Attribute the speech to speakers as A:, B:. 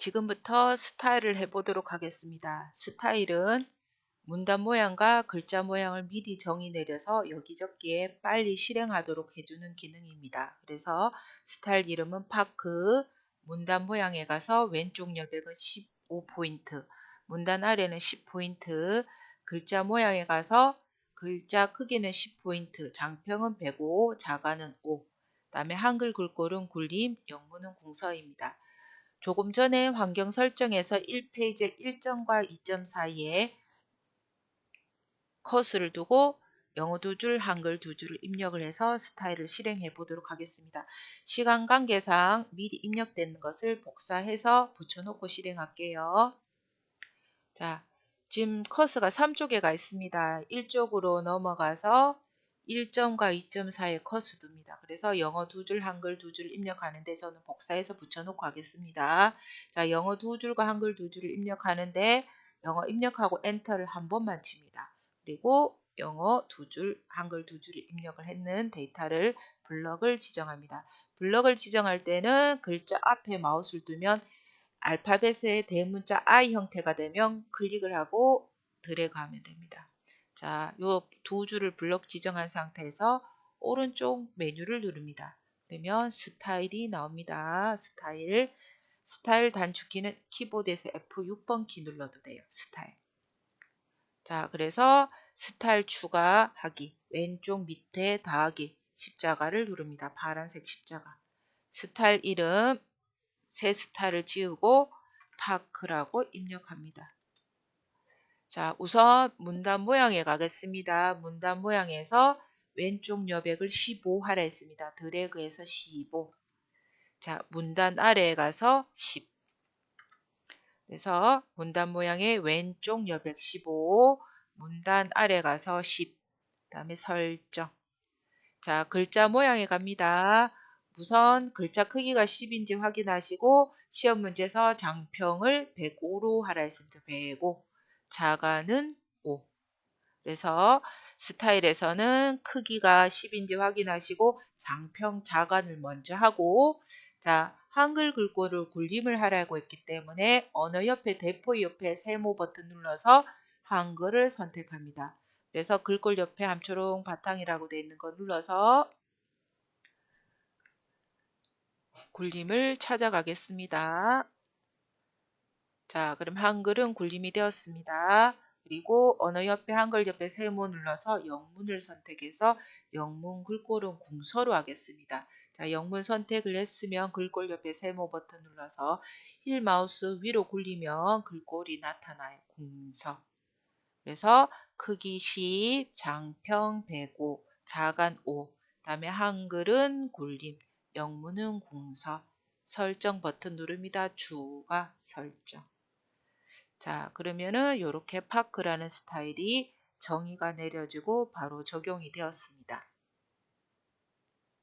A: 지금부터 스타일을 해보도록 하겠습니다. 스타일은 문단 모양과 글자 모양을 미리 정의 내려서 여기저기에 빨리 실행하도록 해주는 기능입니다. 그래서 스타일 이름은 파크, 문단 모양에 가서 왼쪽 여백은 15포인트, 문단 아래는 10포인트, 글자 모양에 가서 글자 크기는 10포인트, 장평은 105, 자가는 5, 다음에 한글 글꼴은 굴림, 영문은 궁서입니다. 조금 전에 환경 설정에서 1페이지 1점과 2점 사이에 커스를 두고 영어 두 줄, 한글 두 줄을 입력을 해서 스타일을 실행해 보도록 하겠습니다. 시간 관계상 미리 입력된 것을 복사해서 붙여놓고 실행할게요. 자, 지금 커스가 3쪽에 가 있습니다. 1쪽으로 넘어가서 1점과 2점 사이에 커스 둡니다. 그래서 영어 두 줄, 한글 두 줄 입력하는데 저는 복사해서 붙여놓고 하겠습니다. 자, 영어 두 줄과 한글 두 줄을 입력하는데 영어 입력하고 엔터를 한 번만 칩니다. 그리고 영어 두 줄, 한글 두 줄을 입력을 했는 데이터를 블럭을 지정합니다. 블럭을 지정할 때는 글자 앞에 마우스를 두면 알파벳의 대문자 I 형태가 되면 클릭을 하고 드래그 하면 됩니다. 자, 요 두 줄을 블럭 지정한 상태에서 오른쪽 메뉴를 누릅니다. 그러면 스타일이 나옵니다. 스타일. 스타일 단축키는 키보드에서 F6번 키 눌러도 돼요. 스타일. 자, 그래서 스타일 추가하기, 왼쪽 밑에 더하기, 십자가를 누릅니다. 파란색 십자가. 스타일 이름, 새 스타일을 지우고 파크라고 입력합니다. 자, 우선 문단 모양에 가겠습니다. 문단 모양에서 왼쪽 여백을 15 하라 했습니다. 드래그해서 15. 자, 문단 아래에 가서 10. 그래서 문단 모양의 왼쪽 여백 15, 문단 아래 가서 10, 그 다음에 설정. 자, 글자 모양에 갑니다. 우선 글자 크기가 10인지 확인하시고 시험 문제에서 장평을 105로 하라 했습니다. 105. 자가는 5. 그래서 스타일에서는 크기가 10인지 확인하시고 장평 자간을 먼저 하고 자 한글 글꼴을 굴림을 하라고 했기 때문에 언어 옆에 대포 옆에 세모 버튼 눌러서 한글을 선택합니다. 그래서 글꼴 옆에 함초롱 바탕이라고 되어 있는 거 눌러서 굴림을 찾아가겠습니다. 자, 그럼 한글은 굴림이 되었습니다. 그리고 언어 옆에 한글 옆에 세모 눌러서 영문을 선택해서 영문 글꼴은 궁서로 하겠습니다. 자, 영문 선택을 했으면 글꼴 옆에 세모 버튼 눌러서 힐 마우스 위로 굴리면 글꼴이 나타나요. 궁서. 그래서 크기 10, 장평 105, 자간 5, 다음에 한글은 굴림, 영문은 궁서, 설정 버튼 누릅니다. 주가 설정. 자, 그러면은 이렇게 파크라는 스타일이 정의가 내려지고 바로 적용이 되었습니다.